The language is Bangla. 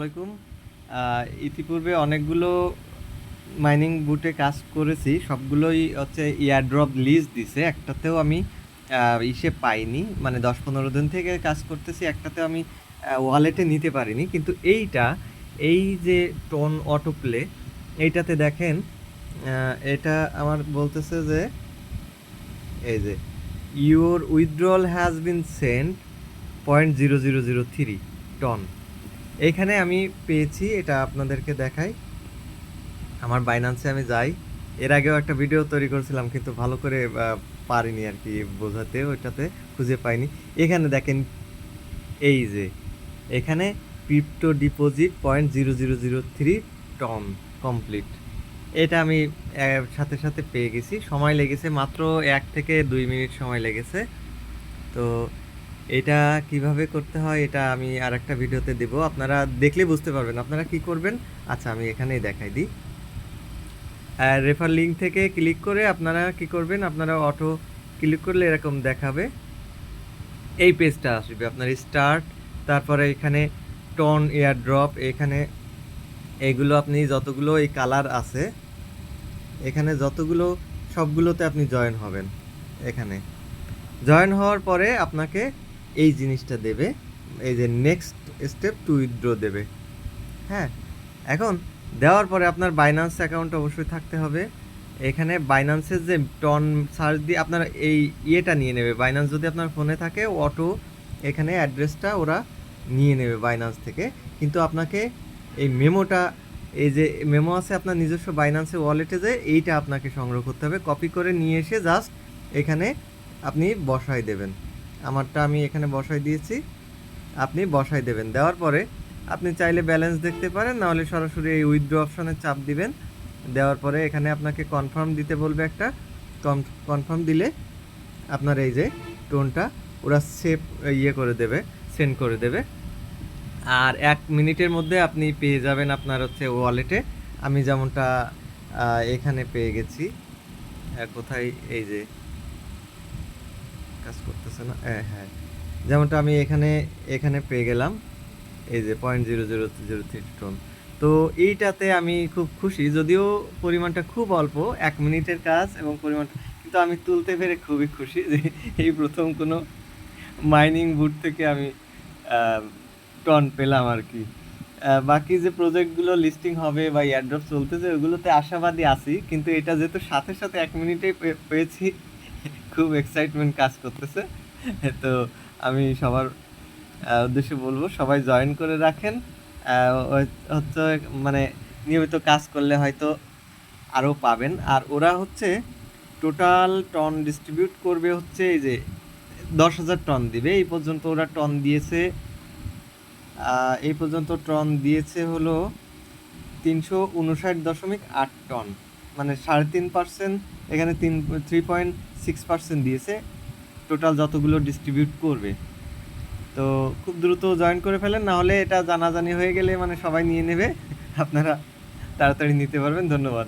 আসসালামাইকুম ইতিপূর্বে অনেকগুলো মাইনিং বুটে কাজ করেছি। সবগুলোই হচ্ছে ইয়ারড্রপ লিজ দিছে। একটাতেও আমি ইসে পাইনি। মানে দশ পনেরো দিন থেকে কাজ করতেছি। একটাতেও আমি ওয়ালেটে নিতে পারিনি। কিন্তু এইটা, এই যে টোন অটো প্লে এইটাতে দেখেন এটা আমার বলতেছে যে, এই যে your withdrawal has been sent point zero zero zero three ton এইখানে আমি পেয়েছি, এটা আপনাদেরকে দেখাই। আমার বাইনান্সে আমি যাই। এর আগেও একটা ভিডিও তৈরি করেছিলাম, কিন্তু ভালো করে পারিনি আর কি বোঝাতে, ওইটাতে খুঁজে পাইনি। এখানে দেখেন, এই যে, এখানে crypto deposit point zero zero zero three ton complete এটা আমি সাথে সাথে পেয়ে গেছি। সময় লেগেছে মাত্র এক থেকে দুই মিনিট সময় লেগেছে। তো এটা কীভাবে করতে হয়, এটা আমি আর একটা ভিডিওতে দেব। আপনারা দেখলে বুঝতে পারবেন, আপনারা কি করবেন? আচ্ছা আমি এখানেই দেখাই দিই। রেফার লিঙ্ক থেকে ক্লিক করে আপনারা কি করবেন? আপনারা অটো ক্লিক করলে এরকম দেখাবে। এই পেজটা আসবে, আপনার স্টার্ট তারপরে এখানে টন এয়ার ড্রপ এখানে এগুলো আপনি যতগুলো, এই কালার আছে, এখানে যতগুলো, সবগুলোতে আপনি জয়েন হবেন, এখানে। জয়েন হওয়ার পরে আপনাকে এই জিনিসটা দেবে, এই যে নেক্সট স্টেপ টু উইথড্র দেবে। হ্যাঁ এখন দেওয়ার পরে আপনার বাইনান্স অ্যাকাউন্ট অবশ্যই থাকতে হবে। এখানে বাইনান্সের যে টন সার্চ দিয়ে আপনার এই ইয়েটা নিয়ে নেবে। বাইনান্স যদি আপনার ফোনে থাকে অটো এখানে অ্যাড্রেসটা ওরা নিয়ে নেবে বাইনান্স থেকে। কিন্তু আপনাকে এই মেমোটা এই যে মেমো আছে আপনার নিজস্ব বাইনান্সে ওয়ালেটে যে, এইটা আপনাকে সংগ্রহ করতে হবে। কপি করে নিয়ে এসে জাস্ট এখানে আপনি বসাই দেবেন। আমারটা আমি এখানে বসাই দিয়েছি। আপনি বসাই দেবেন। দেওয়ার পরে আপনি চাইলে ব্যালেন্স দেখতে পারেন নাহলে সরাসরি এই উইথড্র অপশনে চাপ দিবেন। দেওয়ার পরে এখানে আপনাকে কনফার্ম দিতে বলবে একটা। কনফার্ম দিলে আপনার এই যে টোনটা ওরা সেভ ইয়ে করে দেবে সেন্ড করে দেবে। আর এক মিনিটের মধ্যে আপনি পেয়ে যাবেন আপনার হচ্ছে ওয়ালেটে আমি যেমনটা এখানে পেয়ে গেছি। কোথায়? এই যে কাজ করতেছে না। হ্যাঁ হ্যাঁ। যেমনটা আমি এখানে এখানে পেয়ে গেলাম। এই যে point zero zero zero three ton তো এইটাতে আমি খুব খুশি, যদিও পরিমাণটা খুব অল্প, এক মিনিটের কাজ এবং পরিমাণটা, কিন্তু আমি তুলতে পেরে খুবই খুশি যে এই প্রথম কোনো মাইনিং বুট থেকে আমি টন পেলাম আর কি। বাকি যে প্রজেক্টগুলো লিস্টিং হবে বা এয়ারড্রপ চলতেছে, ওগুলোতে আশাবাদী আছি, কিন্তু এটা যেহেতু সাথে সাথে এক মিনিটে পেয়েছি খুব এক্সাইটমেন্ট কাজ করতেছে। তো আমি সবার উদ্দেশ্যে বলব, সবাই জয়েন করে রাখেন। হচ্ছে মানে নিয়মিত কাজ করলে হয়তো আরও পাবেন। আর ওরা হচ্ছে টোটাল টন ডিস্ট্রিবিউট করবে হচ্ছে এই যে দশ হাজার টন দিবে। এই পর্যন্ত ওরা টন দিয়েছে এই পর্যন্ত টন দিয়েছে হলো তিনশো উনষাট দশমিক আট টন মানে সাড়ে তিন পার্সেন্ট এখানে তিন থ্রি পয়েন্ট সিক্স পার্সেন্ট দিয়েছে। টোটাল যতগুলো ডিস্ট্রিবিউট করবে। তো খুব দ্রুত জয়েন করে ফেলেন, না হলে এটা জানাজানি হয়ে গেলে মানে সবাই নিয়ে নেবে। আপনারা তাড়াতাড়ি নিতে পারবেন, ধন্যবাদ।